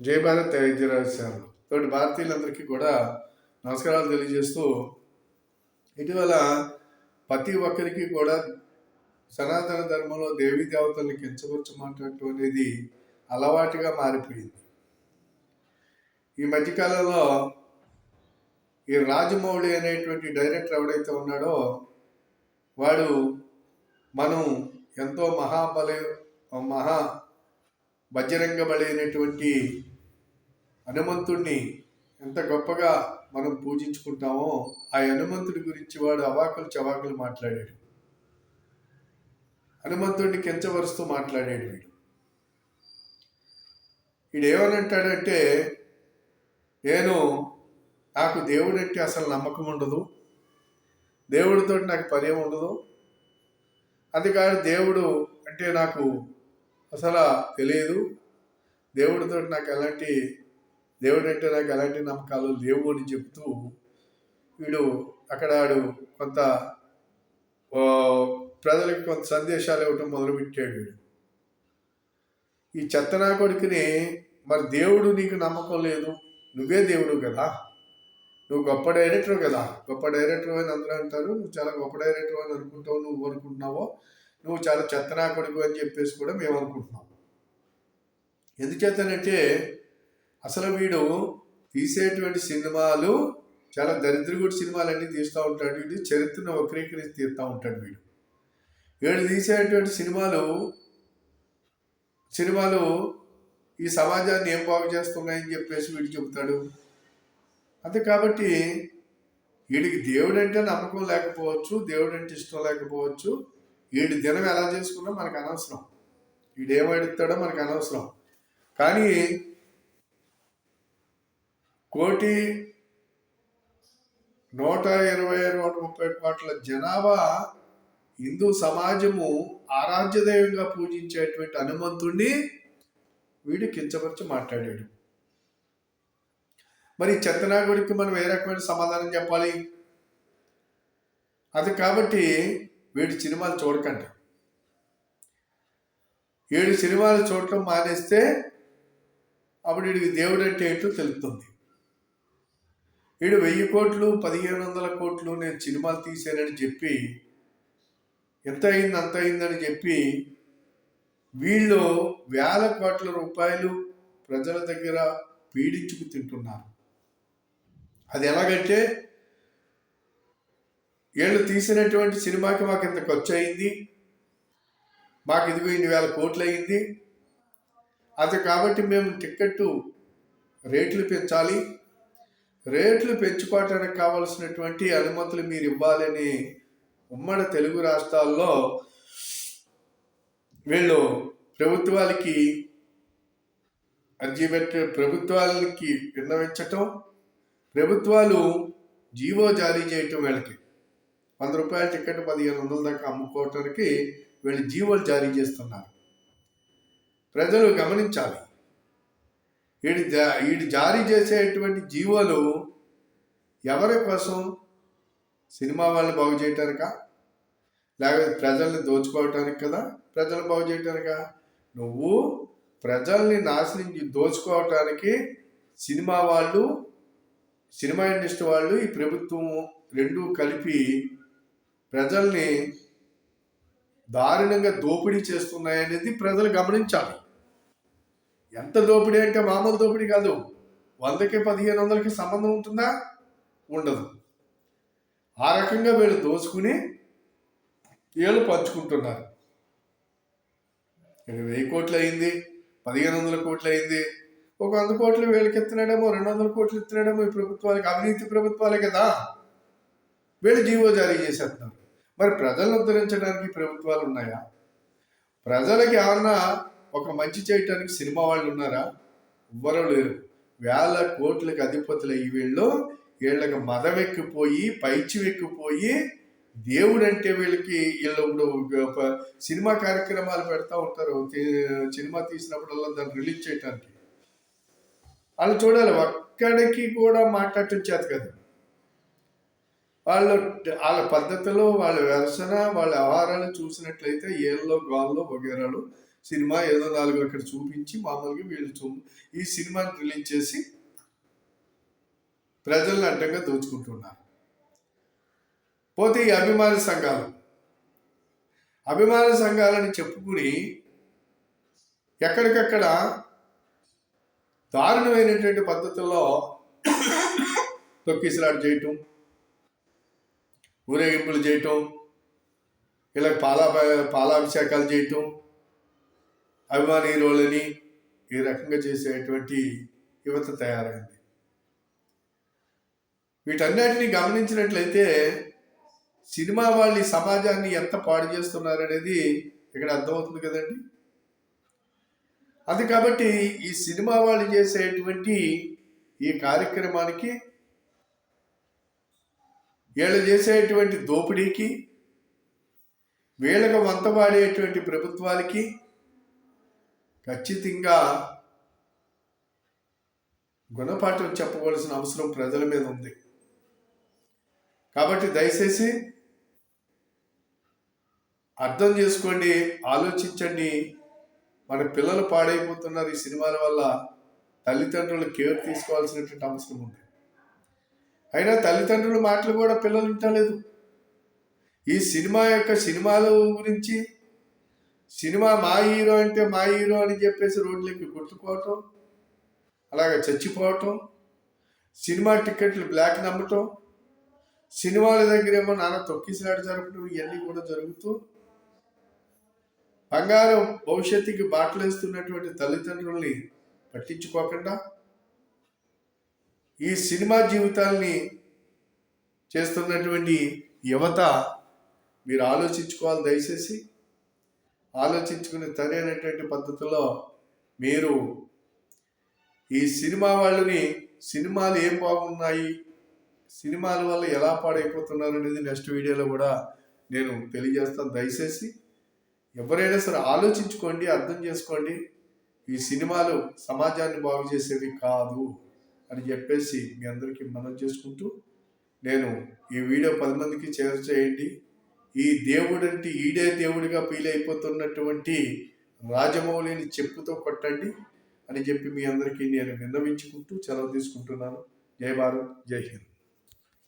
జై భారత్ వైద్యరాజు తోటి భారతీయులందరికీ కూడా నమస్కారాలు తెలియజేస్తూ ఇటీవల ప్రతి ఒక్కరికి కూడా సనాతన ధర్మంలో దేవీ దేవతల్ని కించవచ్చమంటూ అనేది అలవాటుగా మారిపోయింది. ఈ మధ్యకాలంలో ఈ రాజమౌళి అనేటువంటి డైరెక్టర్ ఎవడైతే ఉన్నాడో వాడు మనం ఎంతో మహాబలి మహా బజరంగ బలి అనేటువంటి హనుమంతుణ్ణి ఎంత గొప్పగా మనం పూజించుకుంటామో ఆ హనుమంతుడి గురించి వాడు అవాకులు చవాకులు మాట్లాడాడు. హనుమంతుడిని కించవరుస్తూ మాట్లాడాడు వీడు. వీడేమనంటాడంటే నేను నాకు దేవుడు అంటే అసలు నమ్మకం ఉండదు. దేవుడితో నాకు పని ఉండదు. అది కాదు దేవుడు అంటే నాకు అసలు తెలియదు దేవుడితో నాకు ఎలాంటి దేవుడు అంటే నాకు ఎలాంటి నమ్మకాలు లేవు అని చెప్తూ వీడు అక్కడ ఆడు కొంత ప్రజలకు కొంత సందేశాలు ఇవ్వటం మొదలుపెట్టాడు వీడు. ఈ చెత్తనా కొడుకుని మరి దేవుడు నీకు నమ్మకం లేదు. నువ్వే దేవుడు కదా. నువ్వు గొప్ప డైరెక్టర్ కదా. గొప్ప డైరెక్టర్ అని అందరూ అంటారు. నువ్వు చాలా గొప్ప డైరెక్టర్ అని అనుకుంటావు. నువ్వు అనుకుంటున్నావో నువ్వు చాలా చెత్తనా కొడుకు అని చెప్పేసి కూడా మేము అనుకుంటున్నాం. ఎందుచేతనంటే అసలు వీడు తీసేటువంటి సినిమాలు చాలా దరిద్రగుడి సినిమాలన్నీ తీస్తూ ఉంటాడు. వీడు చరిత్రను వక్రీకరించి తీస్తూ ఉంటాడు వీడు. వీడు తీసేటువంటి సినిమాలు సినిమాలు ఈ సమాజాన్ని ఏం బాగు చేస్తున్నాయని చెప్పేసి వీడు చెబుతాడు. అంతే కాబట్టి వీడికి దేవుడు అంటే నమ్మకం లేకపోవచ్చు దేవుడు అంటే ఇష్టం లేకపోవచ్చు. వీడి దినం ఎలా చేసుకున్నా మనకు అనవసరం. వీడు ఏం మనకు అనవసరం. కానీ కోటి నూట ఇరవై నూట ముప్పై కోట్ల జనాభా హిందూ సమాజము ఆరాధ్యదైవంగా పూజించేటువంటి హనుమంతుణ్ణి వీడు కించపరిచి మాట్లాడాడు. మరి ఈ చెత్తనాగుడికి మనం ఏ రకమైన సమాధానం చెప్పాలి? అది కాబట్టి వీడి సినిమాలు చూడకండి. ఏడు సినిమాలు చూడటం మానేస్తే అప్పుడు వీడికి దేవుడు అంటే ఏంటో తెలుస్తుంది. వీడు వెయ్యి కోట్లు పదిహేను వందల కోట్లు నేను సినిమాలు తీశానని చెప్పి ఎంత అయింది అంత అయిందని చెప్పి వీళ్ళు వేల కోట్ల రూపాయలు ప్రజల దగ్గర పీడించుకు తింటున్నారు. అది ఎలాగంటే వీళ్ళు తీసినటువంటి సినిమాకి మాకు ఇంత ఖర్చు అయింది మాకు ఇదిగో ఇన్ని వేల కోట్లు అయింది. అది కాబట్టి మేము టికెట్ రేట్లు పెంచాలి. రేట్లు పెంచుకోవటానికి కావలసినటువంటి అనుమతులు మీరు ఇవ్వాలని ఉమ్మడి తెలుగు రాష్ట్రాల్లో వీళ్ళు ప్రభుత్వాలకి అర్జీ పెట్టే ప్రభుత్వాలకి విన్నవించటం ప్రభుత్వాలు జీవో జారీ చేయటం వీళ్ళకి. వంద రూపాయల టికెట్ పదిహేను వందల దాకా అమ్ముకోవటానికి వీళ్ళు జీవోలు జారీ చేస్తున్నారు. ప్రజలు గమనించాలి. వీడి జా వీడు జారీ చేసేటువంటి జీవోలు ఎవరి కోసం సినిమా వాళ్ళని బాగు చేయటానికా? లేకపోతే ప్రజల్ని దోచుకోవటానికి కదా ప్రజలు బాగు చేయటానికా? నువ్వు ప్రజల్ని నాశనం దోచుకోవటానికి సినిమా వాళ్ళు సినిమా ఇండస్ట్రీ వాళ్ళు ఈ ప్రభుత్వం రెండు కలిపి ప్రజల్ని దారుణంగా దోపిడీ చేస్తున్నాయనేది ప్రజలు గమనించాలి. ఎంత దోపిడీ అంటే మామూలు దోపిడీ కాదు. వందకి పదిహేను వందలకి సంబంధం ఉంటుందా? ఉండదు. ఆ రకంగా వీళ్ళు దోచుకుని వీళ్ళు పంచుకుంటున్నారు. వెయ్యి కోట్లు అయింది పదిహేను వందల కోట్లు అయింది. ఒక వంద కోట్లు వీళ్ళకి ఎత్తున్నాడేమో రెండు వందల కోట్లు ఎత్తున్నాడేమో ఈ ప్రభుత్వాలకి అవినీతి ప్రభుత్వాలే కదా. వీళ్ళు జీవో జారీ చేసేస్తున్నారు. మరి ప్రజలను ఉద్ధరించడానికి ప్రభుత్వాలు ఉన్నాయా? ప్రజలకి ఏమన్నా ఒక మంచి చేయటానికి సినిమా వాళ్ళు ఉన్నారా? ఎవ్వరూ లేరు. వేల కోట్లకు అధిపతులు అయ్యి వీళ్ళు. వీళ్ళకి మదం ఎక్కిపోయి పైచి ఎక్కిపోయి దేవుడు అంటే వీళ్ళకి వీళ్ళు ఇప్పుడు సినిమా కార్యక్రమాలు పెడతా ఉంటారు. సినిమా తీసినప్పుడల్లా దాన్ని రిలీజ్ చేయటానికి. వాళ్ళు చూడాలి. ఒక్కడికి కూడా మాట్లాడటం చేత కదా. వాళ్ళు వాళ్ళ పద్ధతిలో వాళ్ళ వెర్సన వాళ్ళ వ్యవహారాలు చూసినట్లయితే ఏళ్ళలో గాల్లో వగేరాలు సినిమా ఏదో నాలుగు అక్కడ చూపించి మామూలుగా వీళ్ళు ఈ సినిమాని రిలీజ్ చేసి ప్రజలను అడ్డంగా దోచుకుంటున్నారు. పోతే ఈ అభిమాన సంఘాలు. అభిమాన సంఘాలని చెప్పుకుని ఎక్కడికక్కడ దారుణమైనటువంటి పద్ధతుల్లో తొక్కిసలాట చేయటం ఊరేగింపులు చేయటం ఇలా పాలా పాలాభిషేకాలు చేయటం అభిమానీరోలని ఈ రకంగా చేసేటువంటి యువత తయారైంది. వీటన్నిటిని గమనించినట్లయితే సినిమా వాళ్ళు ఈ సమాజాన్ని ఎంత పాడు చేస్తున్నారు అనేది ఇక్కడ అర్థమవుతుంది కదండి. అది కాబట్టి ఈ సినిమా వాళ్ళు చేసేటువంటి ఈ కార్యక్రమానికి వీళ్ళు చేసేటువంటి దోపిడీకి వీళ్ళకు వంతవాడేటువంటి ప్రభుత్వాలకి ఖచ్చితంగా గుణపాఠం చెప్పవలసిన అవసరం ప్రజల మీద ఉంది. కాబట్టి దయచేసి అర్థం చేసుకోండి ఆలోచించండి. మన పిల్లలు పాడైపోతున్నారు ఈ సినిమాల వల్ల. తల్లిదండ్రులు కేర్ తీసుకోవాల్సినటువంటి అవసరం ఉంది. అయినా తల్లిదండ్రుల మాటలు కూడా పిల్లలు వింటలేదు. ఈ సినిమా యొక్క సినిమాల గురించి సినిమా మా హీరో అంటే మా హీరో అని చెప్పేసి రోడ్లకి కొట్టుకోవటం అలాగే చచ్చిపోవటం సినిమా టికెట్లు బ్లాక్ నమ్మటం సినిమాల దగ్గర ఏమో నాన్న తొక్కిసలాట జరపడం ఇవన్నీ కూడా జరుగుతూ బంగారం భవిష్యత్తుకి బాటలేస్తున్నటువంటి తల్లిదండ్రుల్ని పట్టించుకోకుండా ఈ సినిమా జీవితాల్ని చేస్తున్నటువంటి యువత మీరు ఆలోచించుకోవాలి దయచేసి. ఆలోచించుకునే సరైనటువంటి పద్ధతిలో మీరు ఈ సినిమా వాళ్ళని సినిమాలు ఏం బాగున్నాయి సినిమాల వల్ల ఎలా పాడైపోతున్నారు అనేది నెక్స్ట్ వీడియోలో కూడా నేను తెలియజేస్తాను. దయచేసి ఎవరైనా సరే ఆలోచించుకోండి అర్థం చేసుకోండి. ఈ సినిమాలు సమాజాన్ని బాగు చేసేవి కాదు అని చెప్పేసి మీ అందరికీ మనం చేసుకుంటూ నేను ఈ వీడియో పది మందికి షేర్ చేయండి. ఈ దేవుడంటే ఈడే దేవుడిగా ఫీల్ అయిపోతున్నటువంటి రాజమౌళిని చెప్పుతో కొట్టండి అని చెప్పి మీ అందరికీ నేను విన్నవించుకుంటూ సెలవు తీసుకుంటున్నాను. జై భారత్ జై హింద్.